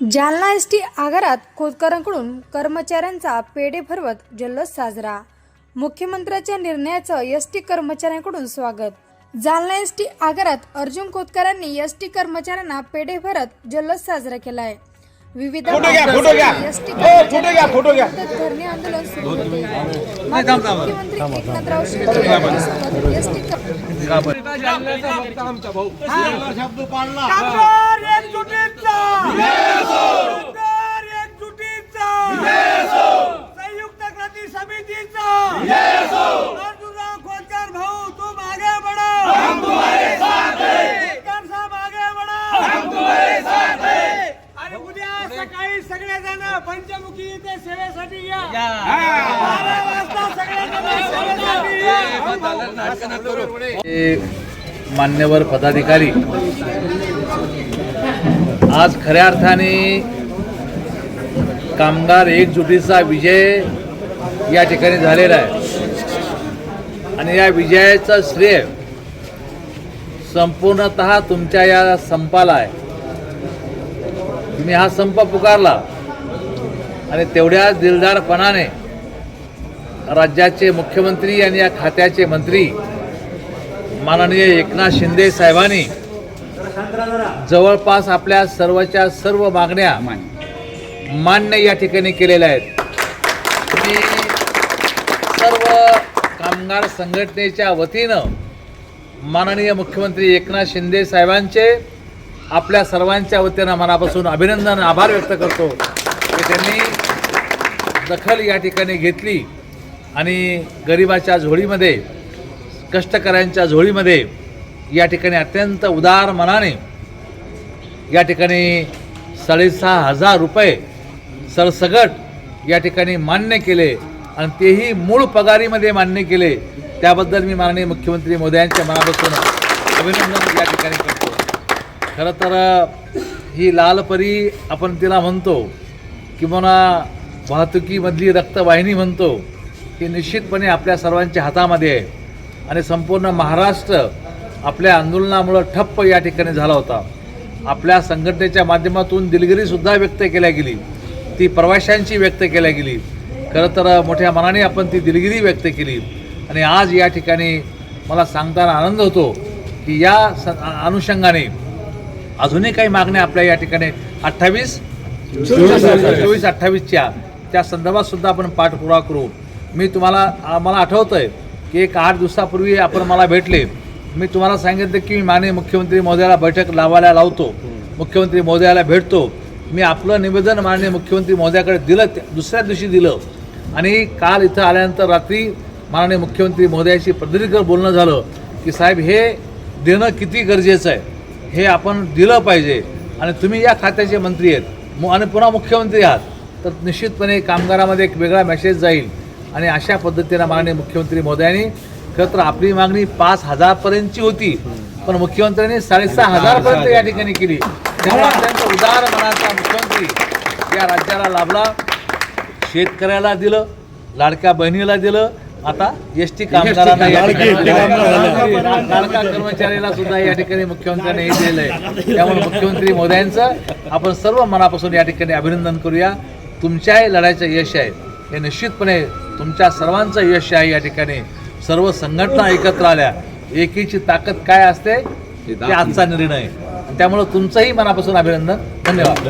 Jalna S T आगारात खोदकरांकडून कर्मचाऱ्यांचा पेढे भरवत जल्लोष साजरा. मुख्यमंत्र्यांच्या निर्णयाचं एस टी कर्मचाऱ्यांकडून स्वागत. जालना एस टी आगारात अर्जुन खोतकरांनी एस टी कर्मचाऱ्यांना पेढे भरत जल्लोष साजरा केलाय. विविध फोटो घ्या, फोटो घ्या. एस टी हो, फोटो घ्या, फोटो घ्या. धरणे आंदोलन सुरू होते मुख्यमंत्री एकनाथराव शिंदे यांच्यासोबत एस टी पंचमुखी इथे सेवेसाठी या. बारा वाजता सगळेजण सेवेसाठी या. हे मान्यवर पदाधिकारी आज खऱ्या अर्थाने कामगार एकजुटीचा विजय या ठिकाणी झालेला आहे. आणि या विजयाचं श्रेय संपूर्णत तुमच्या या संपाला आहे. तुम्ही हा संप पुकारला. आणि तेवढ्याच दिलदारपणाने राज्याचे मुख्यमंत्री आणि या खात्याचे मंत्री माननीय एकनाथ शिंदे साहेबांनी जवळपास आपल्या सर्वच्या सर्व मागण्या मान्य या ठिकाणी केलेल्या आहेत. मी सर्व कामगार संघटनेच्या वतीनं माननीय मुख्यमंत्री एकनाथ शिंदे साहेबांचे आपल्या सर्वांच्या वतीनं मनापासून अभिनंदन आभार व्यक्त करतो. की त्यांनी दखल या ठिकाणी घेतली आणि गरिबाच्या झोळीमध्ये कष्टकऱ्यांच्या झोळीमध्ये या ठिकाणी अत्यंत उदार मनाने या ठिकाणी साडेसहा हजार रुपये सरसगट या ठिकाणी मान्य केले आणि तेही मूळ पगारीमध्ये मान्य केले. त्याबद्दल मी माननीय मुख्यमंत्री मोदयांच्या मनापासून अभिनंदन या ठिकाणी करतो. खरं तर ही लालपरी आपण तिला म्हणतो किंवा वाहतुकीमधली रक्तवाहिनी म्हणतो ती निश्चितपणे आपल्या सर्वांच्या हातामध्ये आहे. आणि संपूर्ण महाराष्ट्र आपल्या आंदोलनामुळं ठप्प या ठिकाणी झाला होता. आपल्या संघटनेच्या माध्यमातून दिलगिरीसुद्धा व्यक्त केल्या गेली. ती प्रवाशांची व्यक्त केल्या गेली. खरं तर मोठ्या मनाने आपण ती दिलगिरी व्यक्त केली. आणि आज या ठिकाणी मला सांगताना आनंद होतो की या स अनुषंगाने अजूनही काही मागण्या आपल्या या ठिकाणी अठ्ठावीस चोवीस अठ्ठावीसच्या त्या संदर्भात सुद्धा आपण पाठपुरावा करू. मी तुम्हाला मला आठवतं आहे की एक आठ दिवसापूर्वी आपण मला भेटले. मी तुम्हाला सांगितलं की मी माननीय मुख्यमंत्री महोदयाला बैठक लावायला लावतो. मुख्यमंत्री महोदयाला भेटतो. मी आपलं निवेदन माननीय मुख्यमंत्री महोदयाकडे दिलं त्या- दुसऱ्या दिवशी दिलं. आणि काल इथं आल्यानंतर रात्री माननीय मुख्यमंत्री महोदयाशी प्रदीर्घ बोलणं झालं की साहेब हे देणं किती गरजेचं आहे? हे आपण दिलं पाहिजे. आणि तुम्ही या खात्याचे मंत्री आहेत. आणि पुन्हा मुख्यमंत्री आहात. तर निश्चितपणे कामगारामध्ये एक वेगळा मेसेज जाईल. आणि अशा पद्धतीनं माननीय मुख्यमंत्री महोदयांनी खरं तर आपली मागणी पाच हजारपर्यंतची होती पण मुख्यमंत्र्यांनी साडेसहा हजारपर्यंत या ठिकाणी केली. त्यामुळे अत्यंत उदार मनाचा मुख्यमंत्री या राज्याला लाभला. शेतकऱ्याला दिलं लाडक्या बहिणीला दिलं आता एस टी कामगारांना या ठिकाणी लाडका कर्मचाऱ्याला सुद्धा या ठिकाणी मुख्यमंत्र्यांनी हे दिलेलं आहे. त्यामुळे मुख्यमंत्री मोदयांचं आपण सर्व मनापासून या ठिकाणी अभिनंदन करूया. तुमच्याही लढाईचं यश आहे. हे निश्चितपणे तुमच्या सर्वांचं यश आहे या ठिकाणी. सर्व संघटना एकत्र आल्या. एकीची ताकद काय असते? ते आजचा निर्णय. त्यामुळे तुमचंही मनापासून अभिनंदन. धन्यवाद.